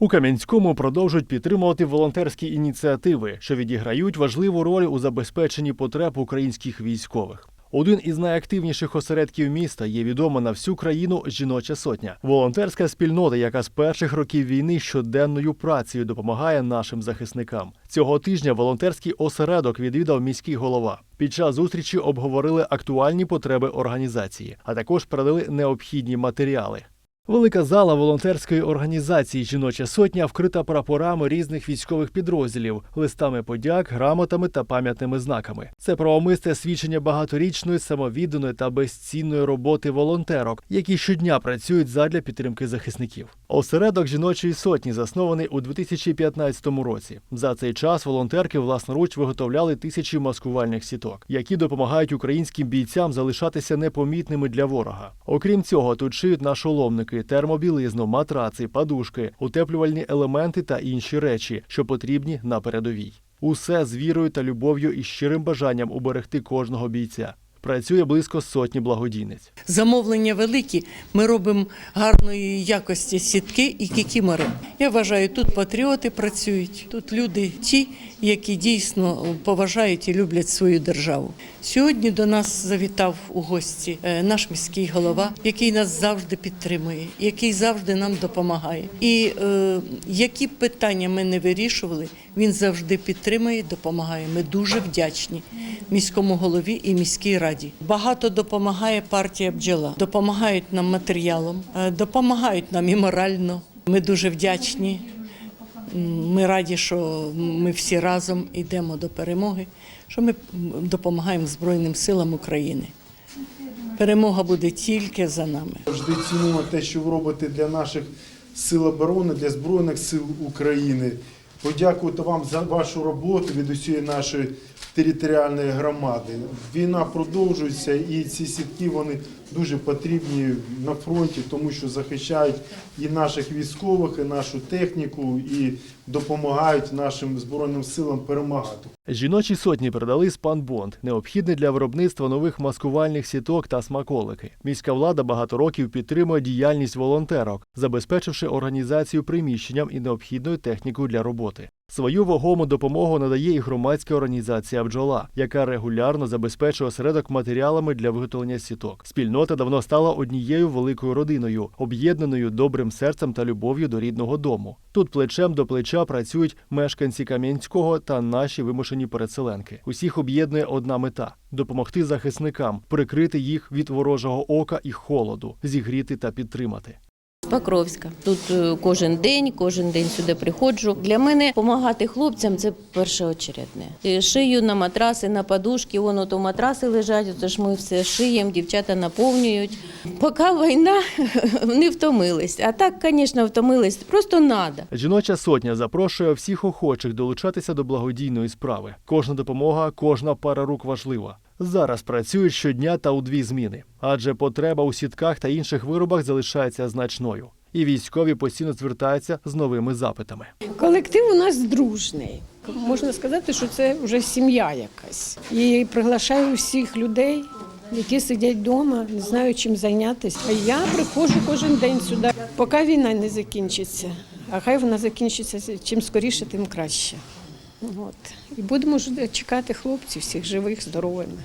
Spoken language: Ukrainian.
У Кам'янському продовжують підтримувати волонтерські ініціативи, що відіграють важливу роль у забезпеченні потреб українських військових. Один із найактивніших осередків міста є відома на всю країну жіноча сотня. Волонтерська спільнота, яка з перших років війни щоденною працею допомагає нашим захисникам. Цього тижня волонтерський осередок відвідав міський голова. Під час зустрічі обговорили актуальні потреби організації, а також передали необхідні матеріали. Велика зала волонтерської організації Жіноча сотня вкрита прапорами різних військових підрозділів, листами подяк, грамотами та пам'ятними знаками. Це правомисте свідчення багаторічної самовідданої та безцінної роботи волонтерок, які щодня працюють задля підтримки захисників. Осередок жіночої сотні заснований у 2015 році. За цей час волонтерки власноруч виготовляли тисячі маскувальних сіток, які допомагають українським бійцям залишатися непомітними для ворога. Окрім цього, тут шиють нашоломники, термобілизну, матраци, подушки, утеплювальні елементи та інші речі, що потрібні на передовій. Усе з вірою та любов'ю і щирим бажанням уберегти кожного бійця. Працює близько сотні благодійниць. Замовлення великі. Ми робимо гарної якості сітки і кікімори. Я вважаю, тут патріоти працюють. Тут люди ті, які дійсно поважають і люблять свою державу. Сьогодні до нас завітав у гості е, наш міський голова, який нас завжди підтримує, який завжди нам допомагає. І е, які б питання ми не вирішували, він завжди підтримує, допомагає. Ми дуже вдячні міському голові і міській раді. Багато допомагає партія бджола, допомагають нам матеріалом, е, допомагають нам і морально. Ми дуже вдячні. Ми раді, що ми всі разом йдемо до перемоги, що ми допомагаємо Збройним силам України. Перемога буде тільки за нами. Завжди цінуємо те, що ви робите для наших сил оборони, для Збройних сил України. Подякувати вам за вашу роботу від усієї нашої територіальної громади. Війна продовжується і ці сітки вони дуже потрібні на фронті, тому що захищають і наших військових, і нашу техніку, і допомагають нашим збройним силам перемагати. Жіночі сотні передали спанбонд, необхідний для виробництва нових маскувальних сіток та смаколики. Міська влада багато років підтримує діяльність волонтерок, забезпечивши організацію приміщенням і необхідною технікою для роботи. Свою вагому допомогу надає і громадська організація бджола, яка регулярно забезпечує осередок матеріалами для виготовлення сіток. Спільнота давно стала однією великою родиною, об'єднаною добрим серцем та любов'ю до рідного дому. Тут плечем до плеча працюють мешканці Кам'янського та наші вимушені переселенки. Усіх об'єднує одна мета допомогти захисникам, прикрити їх від ворожого ока і холоду, зігріти та підтримати. Покровська. Тут е, кожен день, кожен день сюди приходжу. Для мене допомагати хлопцям це першоочередне. Е, Шию на матраси, на подушки, воно то матраси лежать, то ж ми все шиємо, дівчата наповнюють. Поки війна не втомились. А так, звісно, втомились. Просто треба. Жіноча сотня запрошує всіх охочих долучатися до благодійної справи. Кожна допомога, кожна пара рук важлива. Зараз працюють щодня та у дві зміни, адже потреба у сітках та інших виробах залишається значною. І військові постійно звертаються з новими запитами. Колектив у нас дружний. Можна сказати, що це вже сім'я якась. І приглашаю всіх людей, які сидять вдома, не знають чим зайнятися. А я приходжу кожен день сюди, поки війна не закінчиться. А хай вона закінчиться чим скоріше, тим краще. От. І будемо чекати хлопців, всіх живих, здоровими.